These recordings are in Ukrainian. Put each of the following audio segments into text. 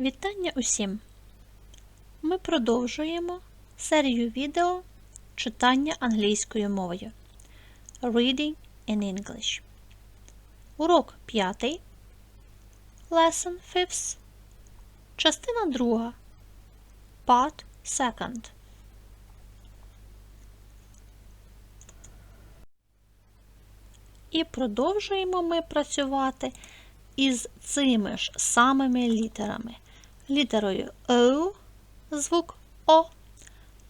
Вітання усім! Ми продовжуємо серію відео читання англійською мовою Reading in English. Урок 5. Lesson 5. Частина 2. Part 2. І продовжуємо ми працювати із цими ж самими літерами. Літерою О, звук О,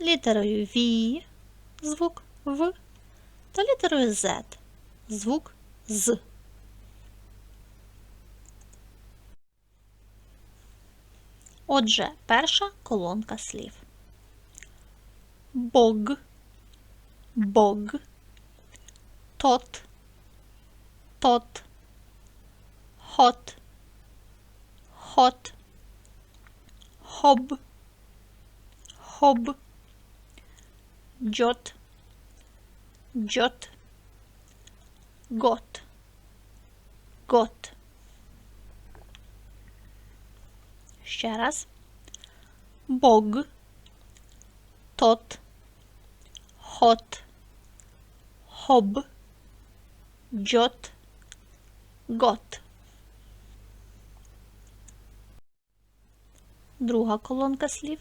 літерою В, звук В, та літерою Z, звук З. Отже, перша колонка слів. Бог, бог, тот, тот, hot, hot, hob, hob, jot, jot, got, got. Ще раз. Бог, тот, hot, hob, jot, got. Друга колонка слів.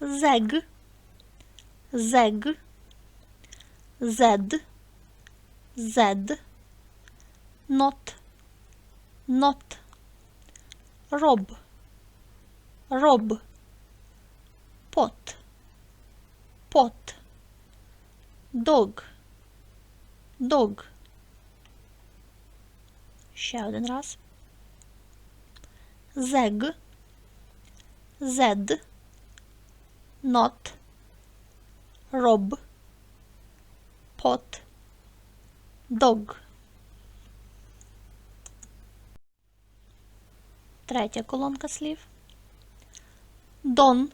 Зег, зег, зед, зед, нот, нот, роб, роб, пот, пот, дог, дог. Ще один раз. Зег, зед, нот, роб, пот, дог. Третя колонка слів. Дон,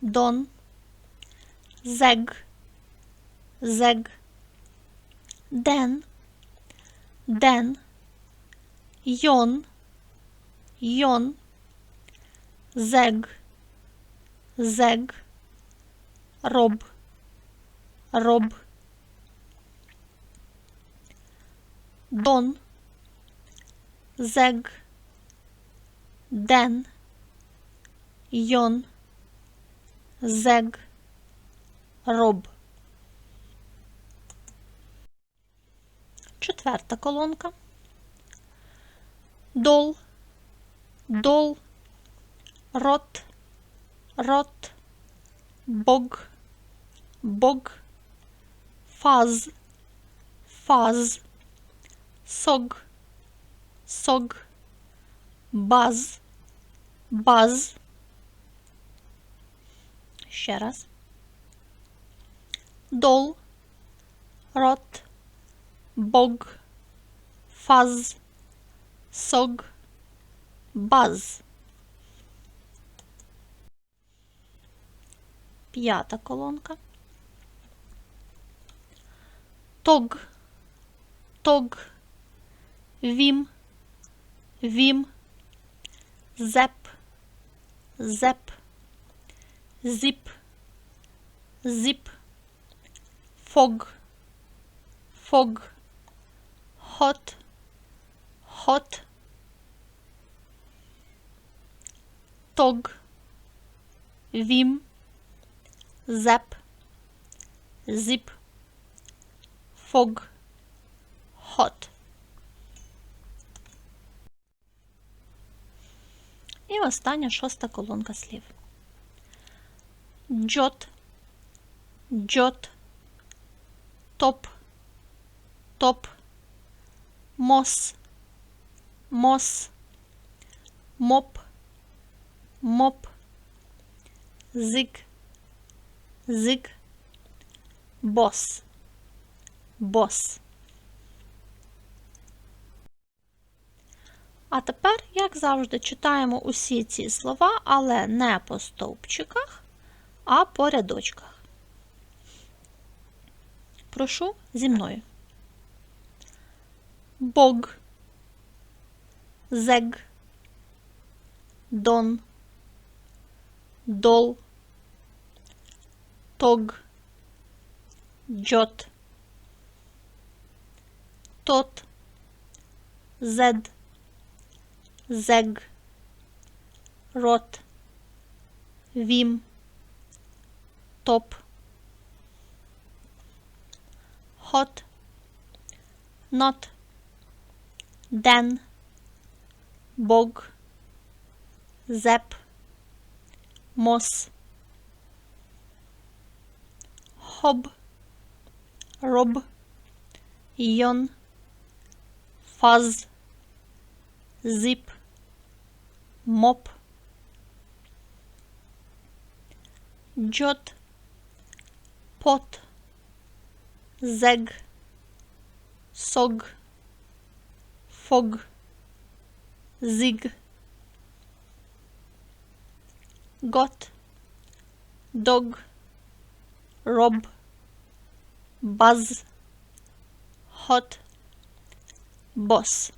дон, зег, зег, ден, ден, йон, йон, зег, зег, роб, роб, дон, зег, ден, йон, зег, роб. Четверта колонка. Дол, дол, рот, рот, бог, бог, фаз, фаз, сог, сог, баз, баз. Ще раз. Дол, рот, бог, фаз, сог, баз. П'ята колонка. Тог, тог, вім, вім, зеп, зеп, зіп, зіп, фог, фог, хот, хот, тог, вім, зеп, зіп, фог, хот. І остання шоста колонка слів. Джот, джот, топ, топ, мос, мос, моп, моп, зиг, зиг, бос, бос. А тепер, як завжди, читаємо усі ці слова, але не по стовпчиках, а по рядочках. Прошу зі мною. Бог, зег, дон, дол, тог, джот, тот, зед, зег, рот, вім, топ, хот, нот, ден, бог, зеп, мос, хоб, роб, йон, фаз, зип, моп, джот, пот, зег, сог, фог, зиг, гот, дог, роб, баз, хот, бос.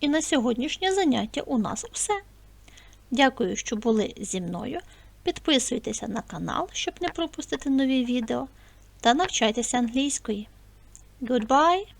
І на сьогоднішнє заняття у нас все. Дякую, що були зі мною. Підписуйтеся на канал, щоб не пропустити нові відео, та навчайтеся англійської. Goodbye!